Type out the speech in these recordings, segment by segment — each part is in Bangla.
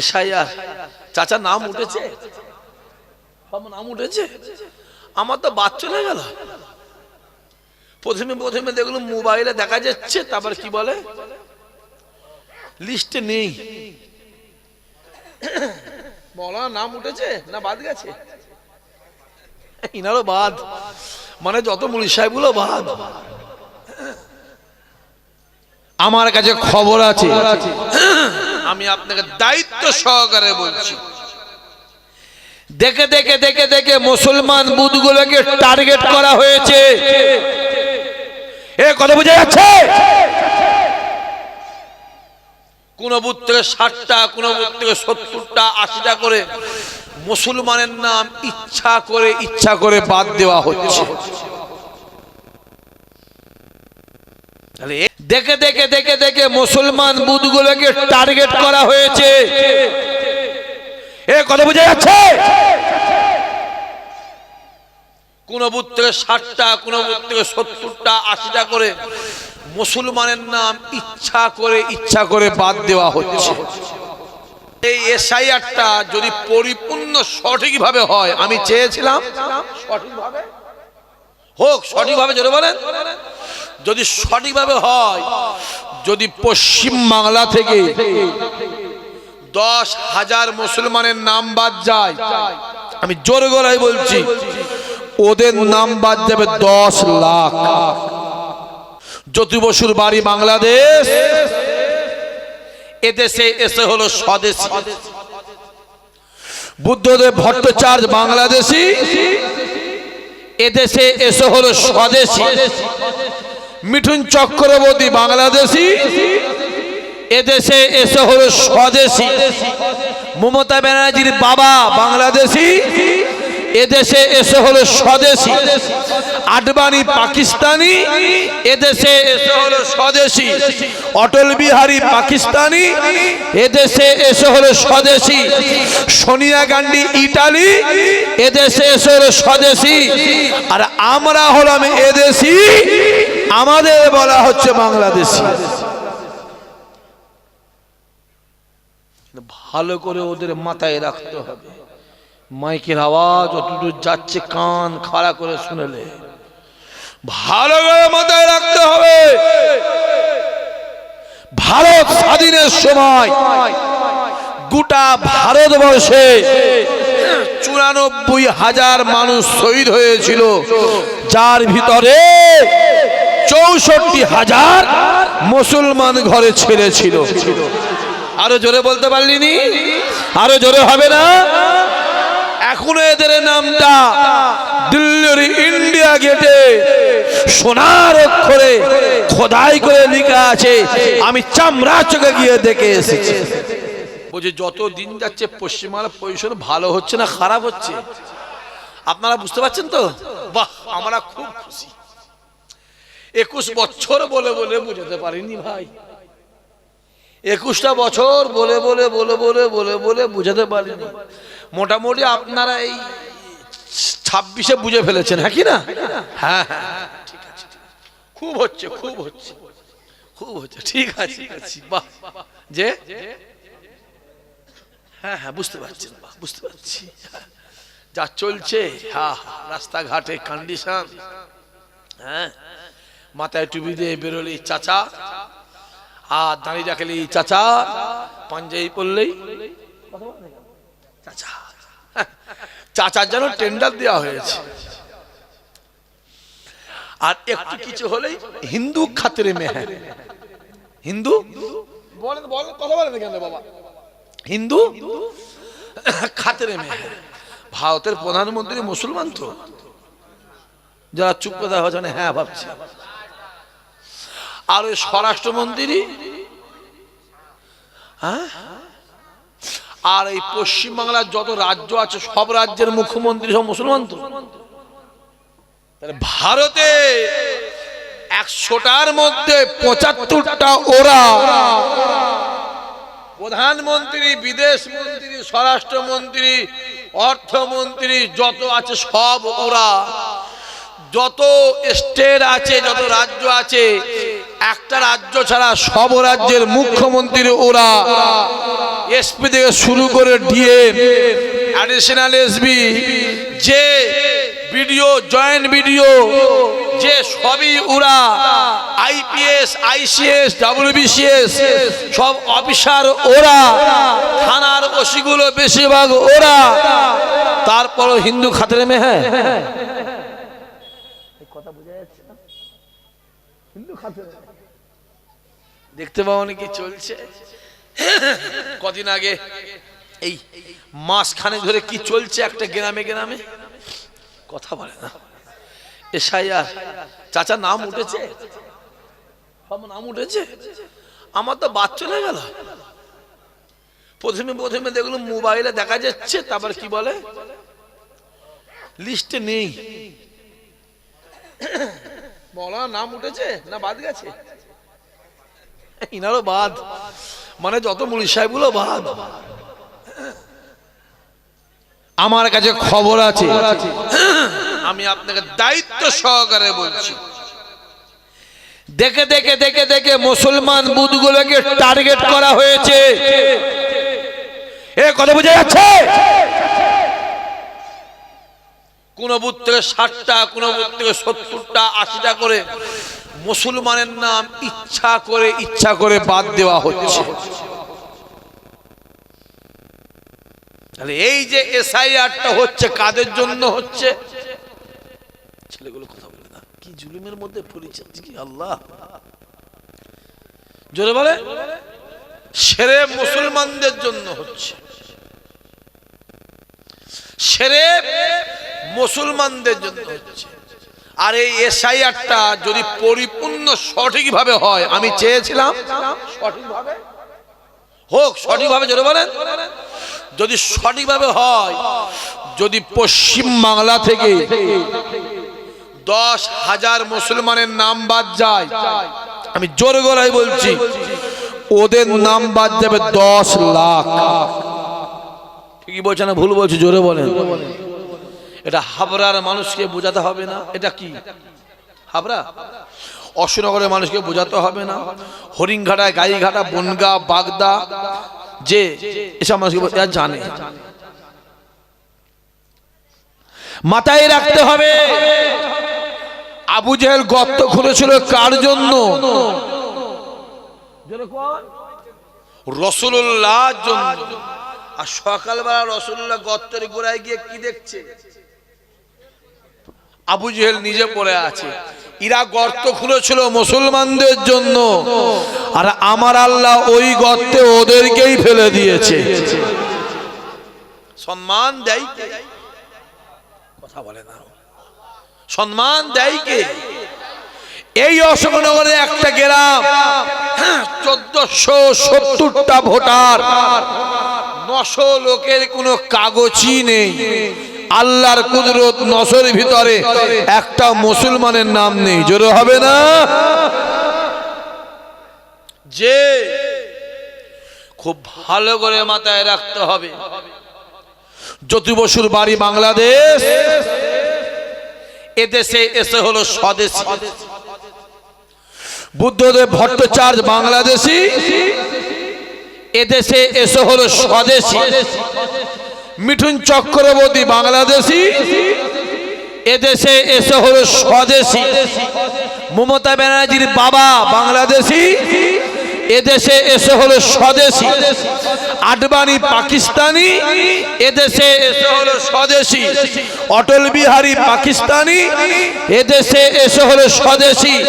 এসআইআর চাচা নাম উঠেছে? সব নাম উঠেছে? আমার তো বাদ চলে গেল। প্রথমে প্রথমে দেখল মোবাইলে দেখা যাচ্ছে, তারপর কি বলে? লিস্টে নেই। বলা, নাম উঠেছে না বাদ গেছে? ইনারও বাদ। মানে যত মুলি সাহেবগুলো বাদ। আমার কাছে খবর আছে। আমি আপনাকে দায়িত্ব সহকারে বলছি। দেখে দেখে দেখে দেখে মুসলমান বুথগুলোকে টার্গেট করা হয়েছে। এ কথা বোঝা যাচ্ছে? কোন বুথ থেকে ষাটটা কোন বুথ থেকে সত্তরটা আশিটা করে মুসলমানের নাম ইচ্ছা করে ইচ্ছা করে বাদ দেওয়া হচ্ছে। দেখে দেখে দেখে দেখে মুসলমান বুথগুলোকে টার্গেট করা হয়েছে। এ কথা বোঝা যাচ্ছে? কোন বুথ থেকে ষাটটা, কোন বুথ থেকে সত্তরটা, আশিটা করে মুসলমানের নাম ইচ্ছা করে ইচ্ছা করে বাদ দেওয়া হচ্ছে। এই এসআইআরটা যদি পরিপূর্ণ সঠিকভাবে হয়, আমি চেয়েছিলাম, সঠিকভাবে হোক, সঠিকভাবে জোরে বলেন। যদি সঠিকভাবে হয়, যদি পশ্চিম বাংলা থেকে দশ হাজার মুসলমানের নাম বাদ যায়, আমি জোর গলায় বলছি, ওদের নাম বাদ যাবে দশ লাখ। জ্যোতি বসুর বাড়ি বাংলাদেশ, এদেশে এসে হলো স্বদেশী। বুদ্ধদেব ভট্টাচার্য বাংলাদেশি, এদেশে এসে হলো স্বদেশী। মিঠুন চক্রবর্তী বাংলাদেশি? এদেশে এসে হলো স্বদেশী। মমতা ব্যানার্জির বাবা বাংলাদেশি। এদেশে এসে হলো স্বদেশী। আডবাণী পাকিস্তানি। এদেশে এসে হলো স্বদেশী। অটল বিহারী পাকিস্তানি। এদেশে এসে হলো স্বদেশী। সোনিয়া গান্ধী ইটালি। এদেশে এসে হলো স্বদেশী। আর আমরা হলাম এদেশি। আমাদের বলা হচ্ছে বাংলাদেশি। ভালো করে ওদের মাথায় রাখতে হবে। মাইকের আওয়াজ অতদূর যাচ্ছে, কান খাড়া করে শুনেলে। ভালো করে মাথায় রাখতে হবে। ভারত স্বাধীনের সময় গোটা ভারতবর্ষে চুরানব্বই হাজার মানুষ শহীদ হয়েছিল। যার ভিতরে চৌষট্টি হাজার মুসলমান ঘরে ছেড়েছিল। আরও জোরে বলতে পারলিনি আরও জোরে হবে না? এখনও এদের নামটা দিল্লির ইন্ডিয়া গেটে সোনার অক্ষরে খোদাই করে লেখা আছে। আমি চামড়া চোখে গিয়ে দেখে এসেছি। বলছি যত দিন যাচ্ছে পশ্চিমবাংলার পজিশন ভালো হচ্ছে না খারাপ হচ্ছে? আপনারা বুঝতে পারছেন তো? বাহ, আমরা খুব খুশি। একুশ বছর বলে বলে বুঝাতে পারিনি ভাই। একুশটা বছর বলে বলে বলে বলে বলে বলে বুঝাতে পারিনি। মোটামুটি আপনারা এই ছাব্বিশে বুঝে ফেলেছেন হ্যাঁ কি না? হ্যাঁ হ্যাঁ ঠিক আছে। খুব হচ্ছে খুব হচ্ছে খুব হচ্ছে ঠিক আছে যে? হ্যাঁ হ্যাঁ বুঝতে পারছি বাহ বুঝতে পারছি। যা চলছে হ্যাঁ হ্যাঁ, রাস্তাঘাটে কন্ডিশন হ্যাঁ মাথায় টুপি দিয়ে বেরোলি চাচা আর দাঁড়িয়ে রাখলি চাচা পাঞ্জাবি পড়লেই চাচা চাচার যেন টেন্ডার দেওয়া হয়েছে। আর একটু কিছু হলেই হিন্দু খাতরে মেহে হিন্দু? বলেন বলেন কথা বলেন কেন বাবা। হিন্দু খাতরে মেহে ভারতের প্রধানমন্ত্রী মুসলমান তো। যারা চুপ কথা হচ্ছে হ্যাঁ ভাবছে। আর ওই স্বরাষ্ট্রমন্ত্রী? হ্যাঁ? আর এই পশ্চিমবাংলার যত রাজ্য আছে, সব রাজ্যের মুখ্যমন্ত্রী সব মুসলমান তো। ভারতে একশোটার মধ্যে পঁচাত্তরটা ওরা। প্রধানমন্ত্রী বিদেশ মন্ত্রী স্বরাষ্ট্রমন্ত্রী, অর্থমন্ত্রী, যত আছে সব ওরা। যত স্টেট আছে, যত রাজ্য আছে একটা রাজ্য ছাড়া সব রাজ্যের মুখ্যমন্ত্রী ওরা এসপি থেকে শুরু করে ডিএম অ্যাডিশনাল এসবি যে ভিডিও জয়েন্ট ভিডিও যে সবই ওরা আইপিএস আইসিএস ডাব্লিউবিসিএস সব অফিসার ওরা, থানার ওসিগুলো বেশিরভাগ ওরা, তারপরও হিন্দু খাতরে মে দেখতে পাবো কি চলছে? কদিন আগে এই মাস খানে ধরে কি চলছে একটা গ্রামে গ্রামে? কথা বলে না। এসআইআর, চাচা নাম উঠেছে? নাম উঠেছে? আমার তো বাদ চলে গেল। প্রথমে প্রথমে দেখল মোবাইলে দেখা যাচ্ছে, তারপর কি বলে? লিস্টে নেই। বলা, নাম উঠেছে? না বাদ গেছে? ইনারও বাদ। মানে যত মুড়ি সাহেবগুলো বাদ। আমার কাছে খবর আছে। আমি আপনাকে দায়িত্ব সহকারে বলছি। দেখে দেখে দেখে দেখে মুসলমান বুথগুলোকে টার্গেট করা হয়েছে। এ কথা বোঝা যাচ্ছে? কোন বুথ থেকে ষাটটা কোন বুথ থেকে সত্তরটা, আশিটা করে মুসলমানের নাম ইচ্ছা করে ইচ্ছা করে বাদ দেওয়া হচ্ছে। এই যে এসআইআরটা হচ্ছে, কাদের জন্য হচ্ছে? ছেলেগুলো কথা বলে না। কি জুলুমের মধ্যে কি আল্লাহ। জোরে বলে? সেরে মুসলমানদের জন্য হচ্ছে। সেরে মুসলমানদের জন্য হচ্ছে। আর এই এসআইআরটা যদি পরিপূর্ণ সঠিকভাবে হয়, আমি চেয়েছিলাম, সঠিকভাবে? হোক, সঠিকভাবে জোরে বলেন। যদি সঠিকভাবে হয়, যদি পশ্চিম বাংলা থেকে দশ হাজার মুসলমানের নাম বাদ যায়, আমি জোর গলায় বলছি, ওদের নাম বাদ যাবে দশ লাখ। ঠিকই বলছে না, ভুল বলছি, জোরে বলেন। এটা হাবরার মানুষকে বোঝাতে হবে না। এটা কি? হাবরা অশোকনগরের মানুষকে বোঝাতে হবে না। হরিণঘাটা, গাইঘাটা, বনগা, বাগদা, যে এসব মানুষকে এরা জানে। মাথায় রাখতে হবে, আবু জেহেল গর্ত খুঁড়েছিল কার জন্য? রসুল্লাহ জন্য। আর সকালবেলা রসুল্লাহ গর্তের গোড়ায় গিয়ে কি দেখছে? আবু জেহেল নিজে পড়ে আছে। ইরা গর্ত খুলেছিল মুসলমানদের জন্য। আর আমার আল্লাহ ওই গর্তে ওদেরকেই ফেলে দিয়েছে। সম্মান দেয় কে? কথা বলে না। সম্মান দেয় কে? এই অশোকনগরে একটা গ্রাম, চোদ্দশো সত্তরটা ভোটার। নশো লোকের কোনো কাগজই নেই। আল্লাহর কুদরত নশোর ভিতরে একটা মুসলমানের নাম নেই। জোরে হবে না? যে খুব ভালো করে মাথায় রাখতে হবে। জ্যোতি বসুর বাড়ি বাংলাদেশ। এদেশে এসে হলো স্বদেশী। বুদ্ধদেব ভট্টাচার্য বাংলাদেশি। এদেশে এসে হলো স্বদেশী। মিঠুন চক্রবর্তী বাংলাদেশি। এদেশে এসে হলো স্বদেশী। মমতা ব্যানার্জির বাবা বাংলাদেশি। এদেশে এসে হলো স্বদেশী। আডবাণী পাকিস্তানি। এদেশে এসে হলো স্বদেশী। অটল বিহারী পাকিস্তানি। এদেশে এসে হলো স্বদেশি।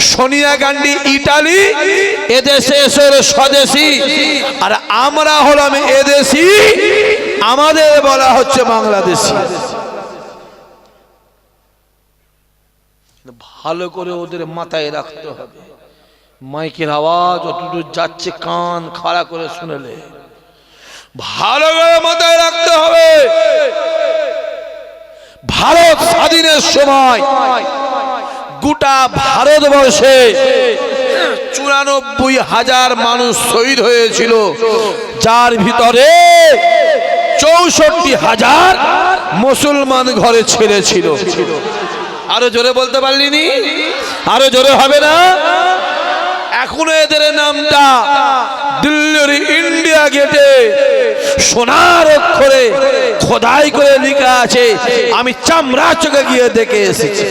সোনিয়া গান্ধী ইটালি। এদেশে এসে হলো স্বদেশি। আর আমরা হলাম এদেশি। আমাদের বলা হচ্ছে বাংলাদেশি। ভালো করে ওদের মাথায় রাখতে হবে। মাইকের আওয়াজ অতটুকু যাচ্ছে, কান খাড়া করে শুনেলে। ভালো করে মাথায় রাখতে হবে। ভারত স্বাধীনের সময় গোটা ভারতবর্ষে চুরানব্বই হাজার মানুষ শহীদ হয়েছিল। যার ভিতরে চৌষট্টি হাজার মুসলমান ঘরে ছেলে ছিল। আরও জোরে বলতে পারলিনি আরও জোরে হবে না? এখনও এদের নামটা দিল্লির ইন্ডিয়া গেটে সোনার অক্ষরে খোদাই করে লেখা আছে, আমি চামড়া চোখে গিয়ে দেখে এসেছি।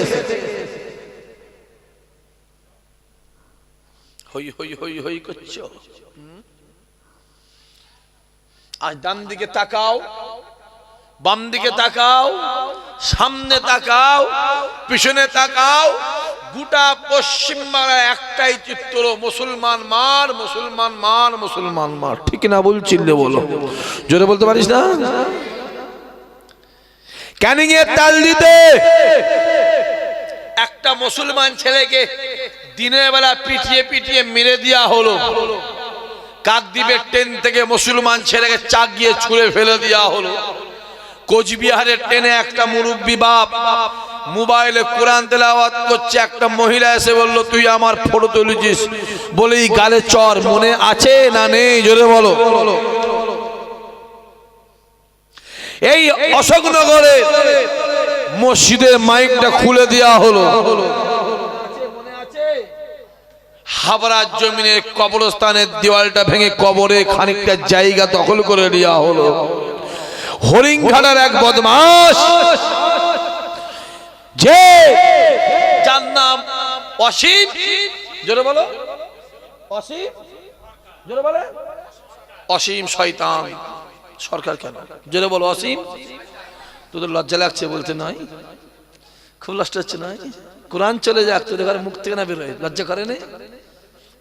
হই হই হই হই করছ? আজ ডান দিকে তাকাও, বাম দিকে তাকাও, সামনে তাকাও, পিছনে তাকাও, গোটা পশ্চিম বাংলায় একটাই চিত্র, মুসলমান মার মুসলমান মার মুসলমান মার। ঠিক না বলছিলে বলো। জোরে বলতে পারিস না? ক্যানিং তাল দিতে। একটা মুসলমান ছেলেকে দিনের বেলা পিটিয়ে পিটিয়ে মেরে দেওয়া হলো। কাকদ্বীপের ট্রেন থেকে মুসলমান ছেলেকে চাক গিয়ে ছুঁড়ে ফেলে দেওয়া হলো। কোচবিহারের ট্রেনে একটা মুরব্বী বাপ মোবাইলে কোরআন তেলাওয়াত করছে, একটা মহিলা এসে বলল, তুই আমার ফটো তুলেছিস। বলেই গালে চর, মনে আছে না নেই? জোরে বলো। এই অশোকনগরে মসজিদের মাইকটা খুলে দেওয়া হলো। হাবড়ার জমিনের কবরস্থানের দেওয়ালটা ভেঙে কবরে খানিকটা জায়গা দখল করে নেওয়া হলো। হরিংঘাটার এক বদমাস যে যার নাম অসীম। জোরে বলো। অসীম? জোরে বলে। অসীম শয়তান। সরকার কেন? জোরে বলো, অসীম। তোদের লজ্জা লাগছে বলতে নয়? খুব লষ্ট হচ্ছে, নয়? কোরআন চলে যাক, তোদের মুখ থেকে না বেরোয় লজ্জা করে নে।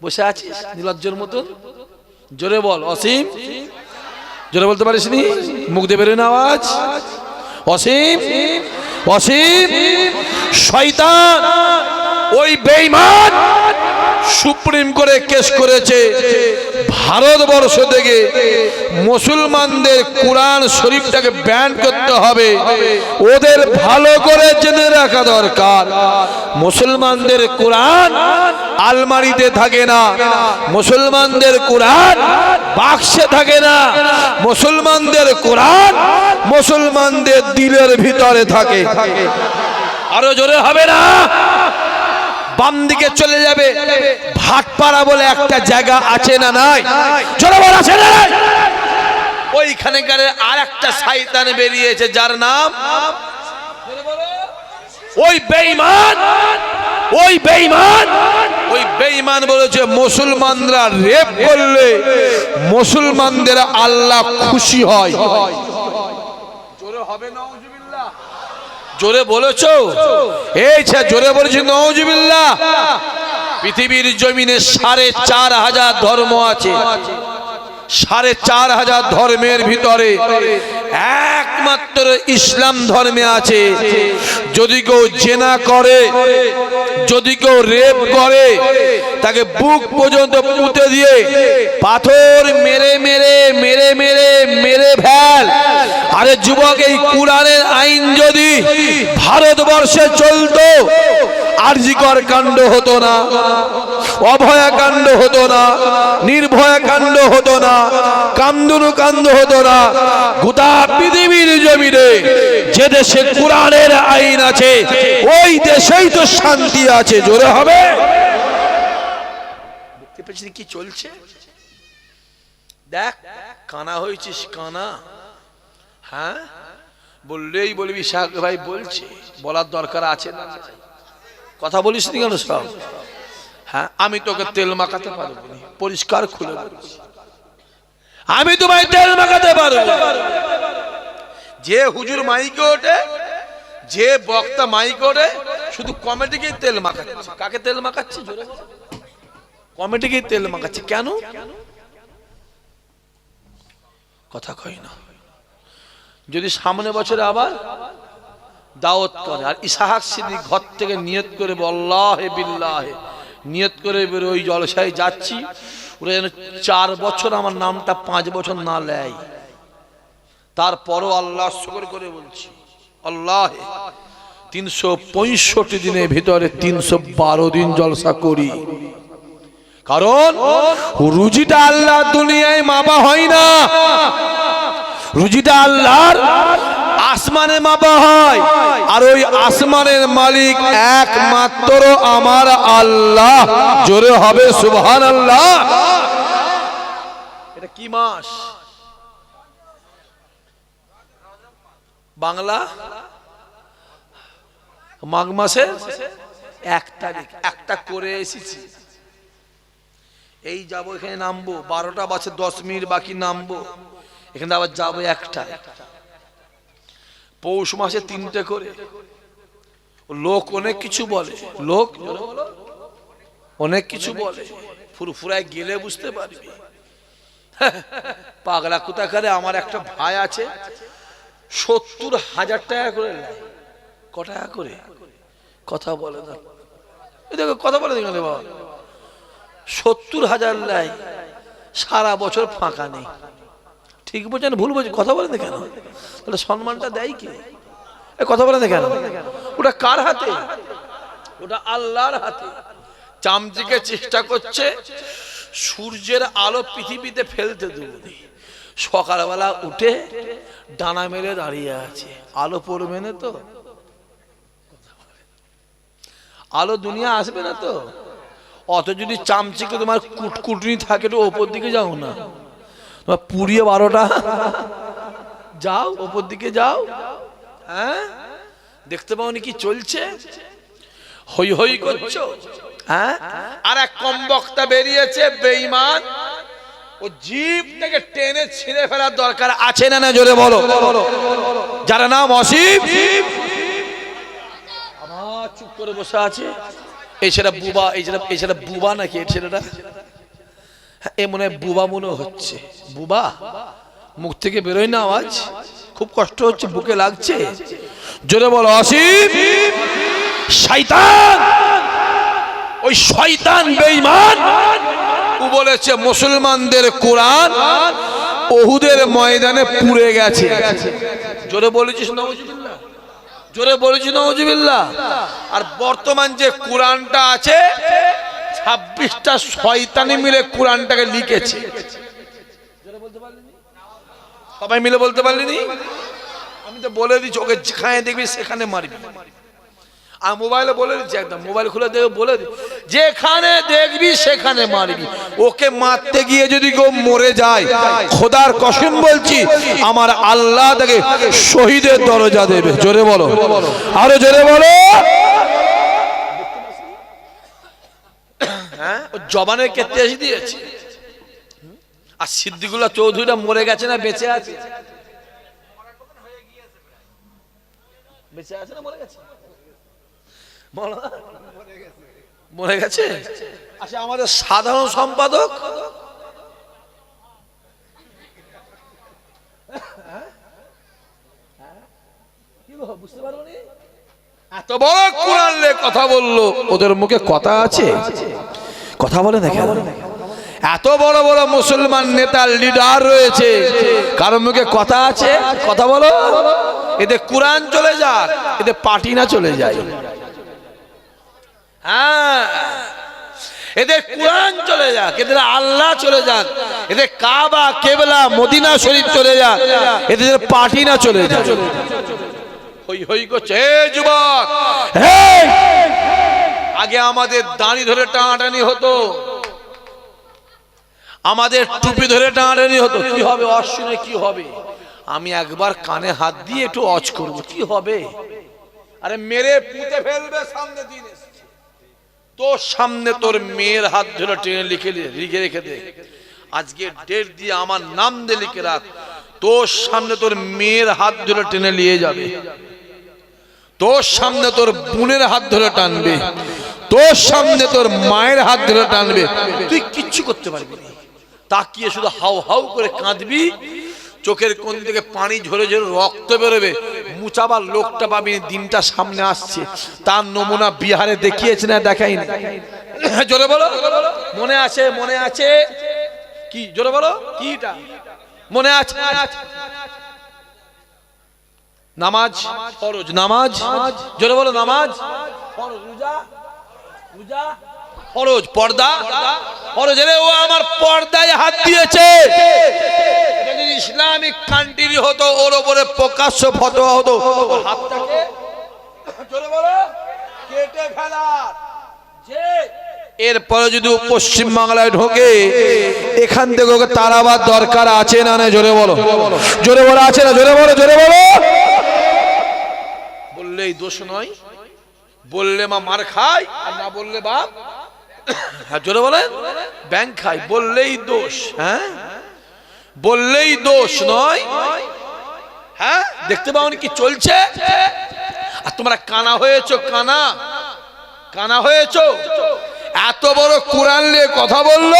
বসে আছিস? নির্লজ্জর মতন? জোরে বল, অসীম। জোরে বলতে পারিস নি? মুখ দিয়ে বেরোয় না আওয়াজ? অসীম অসীম। শয়তান, ওই বেঈমান। সুপ্রিম করে কেস করেছে। ভারতবর্ষ থেকে মুসলমানদের কোরআন শরীফটাকে ব্যান করতে হবে। ওদের ভালো করে জেনে রাখা দরকার। মুসলমানদের কোরআন আলমারিতে থাকে না। মুসলমানদের কোরআন বাক্সে থাকে না। মুসলমানদের কোরআন মুসলমানদের দিলের ভিতরে থাকে। আরও জোরে হবে না? বাম দিকে চলে যাবে। ভাটপাড়া বলে একটা জায়গা আছে না নাই? জোরে বল, আছে না নাই? ওইখানেকার আর একটা শয়তান বেরিয়েছে, যার নাম? ওই বেঈমান ওই বেঈমান ওই বেঈমান বলেছে, মুসলমানরা রেপ করলে মুসলমানদের আল্লাহ খুশি হয়। জোরে হবে নাউজুবিল্লাহ জোরে বলেছ? এই জোরে বলেছি, নওজুবিল্লাহ। পৃথিবীর জমিনে সাড়ে চার হাজার ধর্ম আছে। সাড়ে চার হাজার ধর্মের ভিতরে একমাত্র ইসলাম ধর্মে আছে। যদি কেউ জেনা করে, যদি কেউ রেপ করে, তাকে বুক পর্যন্ত পুঁতে দিয়ে পাথর মেরে মেরে মেরে মেরে মেরে ফেল। আরে যুবক, এই কোরআনের আইন যদি ভারতবর্ষে চলতো, আরজিকর কাণ্ড হতো না, অভয়া কাণ্ড হতো না, নির্ভয়া কাণ্ড হতো না কান্দুনু কাণ্ড হতো না, গোটা পৃথিবীর জমিনে যে দেশে কোরআনের আইন আছে, ওই দেশেই তো শান্তি আছে, জোরে হবে। কি চলছে? দেখ, কানা হয়েছিস, কানা। হ্যাঁ? বললেই বলবি শাক ভাই বলছে, বলার দরকার আছে না? কথা বলিস নি কেন সব? হ্যাঁ আমি তোকে তেল মাখাতে পারব। পরিষ্কার খুলে বলছি। আমি তোমায় তেল মাখাতে পারব যে হুজুর মাইকে ওঠে, যে বক্তা মাইকে ওঠে, শুধু কমেডিকেই তেল মাখাচ্ছে। কাকে তেল মাখাচ্ছে? কমেডিকেই তেল মাখাচ্ছে। কেন? কথা কই না। যদি সামনে বছরে আবার দাওয়াত করে, আর ইসাহাক সিদ্দিক ঘর থেকে নিয়ত করে বল্লাহে বিল্লাহে, নিয়ত করে ওই জলসায় যাচ্ছি, ওরা যেন চার বছর আমার নামটা পাঁচ বছর না নেয়। তারপরও আল্লাহ শুকর করে বলছি, আল্লাহ, তিনশো পঁয়ষট্টি দিনের ভিতরে তিনশো বারো দিন জলসা করি। কারণ, রুজিটা আল্লাহ দুনিয়ায় মাপা হয় না। রুজিটা আল্লাহর আস আসমানে মাপা হয়। আর ওই আসমানের মালিক একমাত্র আমার আল্লাহ। জোরে হবে সুবহান আল্লাহ এটা কি মাস? বাংলা? মাঘ মাসে? এক তারিখ। একটা করে এসেছি। এই যাব এখানে নামবো। বারোটা বাসে দশ মিনিট বাকি নামবো। এখানে আবার যাব একটা পৌষ মাসে তিনটে করে। লোক অনেক কিছু বলে। লোক অনেক কিছু বলে। ফুরফুরায় গেলে বুঝতে পারবি। পাগলা কোথাকারে? আমার একটা ভাই আছে, সত্তর হাজার টাকা করে ক টাকা করে? কথা বলে না। দেখো, কথা বলে দেখো বাবা সত্তর হাজার নেয়। সারা বছর ফাঁকা নেই। ঠিক বলছেন ভুল বলছেন কথা বলেন কেন? তাহলে সম্মানটা দেয় কি? কথা বলেন কেন? ওটা কার হাতে? ওটা আল্লাহর হাতে। চামচিকে চেষ্টা করছে, সূর্যের আলো পৃথিবীতে ফেলতে দেবনি। সকালবেলা উঠে ডানা মেলে দাঁড়িয়ে আছে। আলো পড়বে না তো? আলো দুনিয়া আসবে না তো? অত যদি চামচিকে তোমার কুটকুটনি থাকে তো ওপর দিকে যাও না। পুড়িয়ে বারোটা। যাও, ওপর দিকে যাও। হ্যাঁ? দেখতে পাওনি কি চলছে? হই হই করছ? হ্যাঁ? আর এক কম বক্তা বেরিয়েছে, বেঈমান। ও জিপ থেকে টেনে ছিঁড়ে ফেলার দরকার আছে না না, জোরে বলো। যারা নাম অসীম। আমার চুপ করে বসে আছে। এই ছেলে বুবা, এই ছেলে এই ছেলে বুবা নাকি? এই ছেলেটা? এ মনে হয় বুবা মনে হচ্ছে। বুবা? মুখ থেকে বেরোয় না আওয়াজ? খুব কষ্ট হচ্ছে, বুকে লাগছে। জোরে বলো, অসীম। শয়তান! ওই শয়তান বেঈমান, ও বলেছে, মুসলমানদের কোরআন ওহুদের ময়দানে পুড়ে গেছে। জোরে বলেছিস নওয়াজুবিল্লাহ জোরে বলেছি নওয়াজুবিল্লাহ আর বর্তমান যে কোরআনটা আছে ছাব্বিশটা শয়তানি মিলে কোরআনটাকে লিখেছে। সবাই মিলে বলতে পারলিনি? আমি তো বলে দিচ্ছি, ওকে যেখানে দেখবি সেখানে মারবি। আর মোবাইলে বলে দিচ্ছি একদম, মোবাইল খুলে দেখে বলে দি যেখানে দেখবি সেখানে মারবি। ওকে মারতে গিয়ে যদি কেউ মরে যায়, খোদার কসম বলছি, আমার আল্লাহ তাকে শহীদের দরজা দেবে। জোরে বলো। আরও জোরে বলো। হ্যাঁ? ও জবানের দিয়েছে। আর সিদ্দিকুল্লাহ চৌধুরীরা মরে গেছে না বেঁচে আছে? মরে গেছে? আচ্ছা আমাদের সাধারণ সম্পাদক? এত বড় কোরআন কথা বলল, ওদের মুখে কথা আছে? কথা বলে দেখে। এত বড় বড় মুসলমান নেতার লিডার রয়েছে। কারোর মুখে কথা আছে? কথা বলো। এদের কোরআন চলে যাক এদের পার্টি না চলে যায়। হ্যাঁ। এদের কোরআন চলে যাক এদের আল্লাহ চলে যাক এদের কাবা কেবলা মদিনা শরীফ চলে যাক এদের পার্টি না চলে যাক হই হই করছে। যুবক! আগে আমাদের দাঁড়ি ধরে টানাটানি হতো। আমাদের টুপি ধরে টানাটানি হতো। কি হবে অশ্বিনে, কি হবে? আমি একবার কানে হাত দিয়ে একটু অজ করব, কি হবে? আরে মেরে পুঁতে ফেলবে, সামনে দিন। তোর সামনে তোর মেয়ের হাত ধরে টেনে লিখে লিখে রেখে দে। আজকে ডেট দিয়ে আমার নাম দিয়ে লিখে রাখ। তোর সামনে তোর মেয়ের হাত ধরে টেনে নিয়ে যাবে। তোর সামনে তোর বোনের হাত ধরে টানবে। তোর সামনে তোর মায়ের হাত ধরে টানবে। তুই কিচ্ছু করতে পারবি না। তাকিয়ে শুধু হাউ হাউ করে কাঁদবি, চোখের কোন থেকে পানি ঝরে ঝরে রক্ত বেরোবে। মুচাবার লোকটা পাবি দিনটা সামনে আসছে। তার নমুনা বিহারে দেখিয়েছে না দেখাইনি জোরে বলো। মনে আছে মনে আছে। কি, জোরে বলো। কিটা? মনে আছে নামাজ, ফরজ। নামাজ? জোরে বলো, নামাজ? ফরজ রোজা রোজা? ফরজ পর্দা? ফরজ রে ও আমার পর্দায় হাত দিয়েছে। ইসলামিক কান্ট্রি হতো ওর ওপরে প্রকাশ্য ফতোয়া হতো। হাতটাকে জোরে বলো। কেটে ফেলার যে এরপরে যদি পশ্চিম বাংলায় ঢোকে এখান থেকে ওকে তারাবার দরকার আছে না না জোরে বলো। জোরে বলো আছে না? জোরে বলো জোরে বলো। বললেই দোষ নয়। বললে মা মার খায়, আর না বললে বাপ। হ্যাঁ জোরে বলেন। ব্যাংক খায়, বললেই দোষ হ্যাঁ? বললেই দোষ নয়। হ্যাঁ দেখতে পাওনি কি চলছে? আর তোমরা কানা হয়েছো, কানা। কানা হয়েছো? এত বড় কোরআন নিয়ে কথা বলল?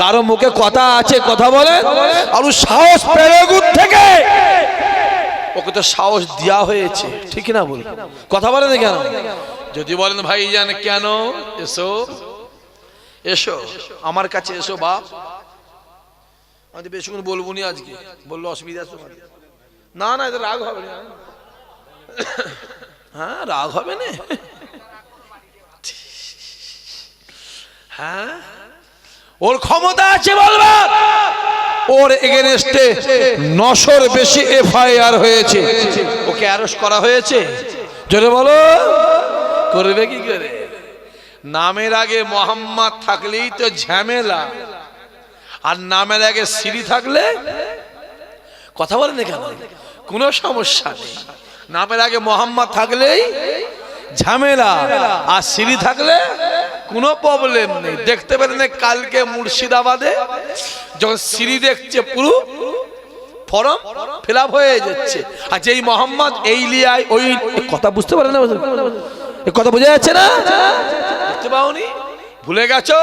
কারও মুখে কথা আছে, কথা বলে? আর সাহস পেরেগুন থেকে। ওকে তো সাহস দেওয়া হয়েছে। ঠিক না বল? কথা বলেন কেন? যদি বলেন ভাই জান কেন? এসো। এসো আমার কাছে এসো বাপ। আমি বেশিক্ষণ বলব নি আজকে। বলল অসুবিধা আছে? না না এটা রাগ হবে না। হ্যাঁ রাগ হবে না? হ্যাঁ? ওর ক্ষমতা আছে বলবার। ওর এগেনস্টে নশোর বেশি এফআইআর হয়েছে। ওকে অ্যারেস্ট করা হয়েছে? জোরে বলো। করবে কি করে? নামের আগে মোহাম্মদ থাকলেই তো ঝামেলা। আর নামের আগে সিঁড়ি থাকলে? কথা বলেন কেন কোনো সমস্যা নেই। নামের আগে মোহাম্মদ থাকলেই ঝামেলা। আর সিঁড়ি থাকলে কোনো প্রবলেম নেই। দেখতে পেলেন কালকে মুর্শিদাবাদে যখন সিঁড়ি দেখছে পুরো, ফরম ফিল হয়ে যাচ্ছে। আর যেই মোহাম্মদ এই লিয়ায় ওই কথা বুঝতে পারে না কথা বোঝা যাচ্ছে না? বুঝতে পাওনি ভুলে গেছো?